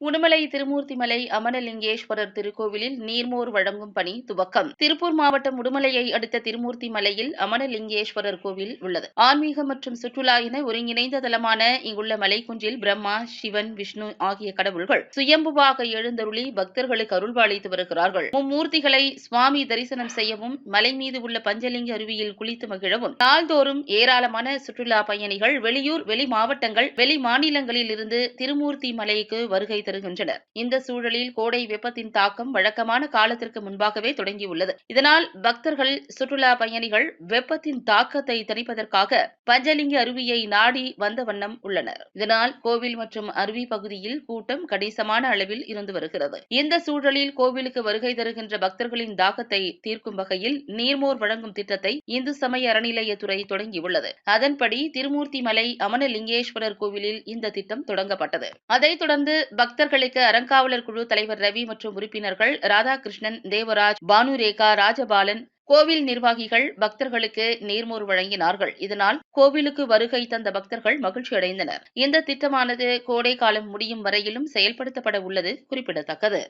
உடுமலை திருமூர்த்திமலை அமனலிங்கேஸ்வரர் திருக்கோவிலில் நீர்மோர் வழங்கும் பணி துவக்கம். திருப்பூர் மாவட்டம் உடுமலையை அடுத்த திருமூர்த்தி மலையில் அமனலிங்கேஸ்வரர் கோவில் உள்ளது. ஆன்மீக மற்றும் சுற்றுலா என ஒருங்கிணைந்த தலமான இங்குள்ள மலைக்குன்றில் பிரம்மா சிவன் விஷ்ணு ஆகிய கடவுள்கள் சுயம்புவாக எழுந்தருளி பக்தர்களுக்கு அருள்பாலித்து வருகிறார்கள். மும்மூர்த்திகளை சுவாமி தரிசனம் செய்யவும் மலை மீது உள்ள பஞ்சலிங்க அருவியில் குளித்து மகிழவும் நாள்தோறும் ஏராளமான சுற்றுலா பயணிகள் வெளியூர் வெளி மாவட்டங்கள் வெளி மாநிலங்களில் இருந்து திருமூர்த்தி மலைக்கு வருகை தருகின்றனர். இந்த சூழலில் கோடை வெப்பத்தின் தாக்கம் வழக்கமான காலத்திற்கு முன்பாகவே தொடங்கியுள்ளது. இதனால் பக்தர்கள் சுற்றுலா பயணிகள் வெப்பத்தின் தாக்கத்தை தணிப்பதற்காக பஞ்சலிங்க அருவியை நாடி வந்த வண்ணம் உள்ளனர். இதனால் கோவில் மற்றும் அருவி பகுதியில் கூட்டம் கணிசமான அளவில் இருந்து வருகிறது. இந்த சூழலில் கோவிலுக்கு வருகை தருகின்ற பக்தர்களின் தாக்கத்தை தீர்க்கும் வகையில் நீர்மோர் வழங்கும் திட்டத்தை இந்து சமய அறநிலையத்துறை தொடங்கியுள்ளது. அதன்படி திருமூர்த்தி மலை அமனலிங்கேஸ்வரர் கோவிலில் இந்த திட்டம் தொடங்கப்பட்டது. அதைத் தொடர்ந்து பக்தர்களுக்கு அறங்காவலர் குழு தலைவர் ரவி மற்றும் உறுப்பினர்கள் ராதாகிருஷ்ணன் தேவராஜ் பானுரேகா ராஜபாலன் கோவில் நிர்வாகிகள் பக்தர்களுக்கு நீர்மோர் வழங்கினார்கள். இதனால் கோவிலுக்கு வருகை தந்த பக்தர்கள் மகிழ்ச்சி அடைந்தனர். இந்த திட்டமானது கோடை காலம் முடியும் வரையிலும் செயல்படுத்தப்பட உள்ளது குறிப்பிடத்தக்கது.